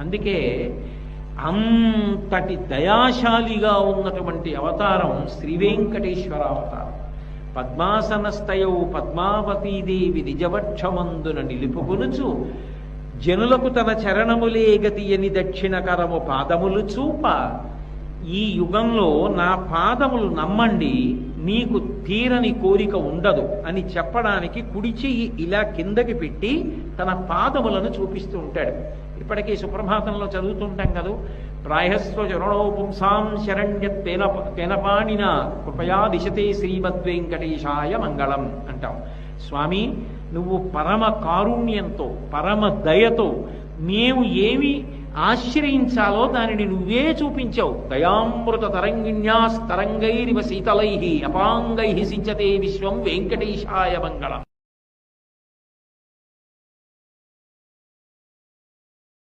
అందుకే అంతటి దయాశాలిగా ఉన్నటువంటి అవతారం శ్రీ వెంకటేశ్వర అవతారం. పద్మాసనస్థయౌ పద్మావతీదేవి నిజవక్షమందున నిలుపుకొనుచు జనులకు తన చరణములే గతి అని దక్షిణ పాదములు చూప ఈ యుగంలో నా పాదములు నమ్మండి నీకు తీరని కోరిక ఉండదు అని చెప్పడానికి కుడి చెయ్యి ఇలా కిందకి పెట్టి తన పాదములను చూపిస్తూ ఉంటాడు. ఇప్పటికీ సుప్రభాతంలో చదువుతుంటాం కదా? ప్రాయస్వ చరణో పుంసాం శరణ్య తేన తేనపాణిన కృపయా దిశతే శ్రీమద్వెంకటేశాయ మంగళం అంటాం. స్వామి నువ్వు పరమ కారుణ్యంతో పరమ దయతో మేము ఏమి ఆశ్రయించాలో దానిని నువ్వే చూపించావు. దయామృత తరంగిణ్యాస్తరంగైరివ శీతలై అపాంగై సించతే విశ్వం వెంకటేశాయ మంగళం.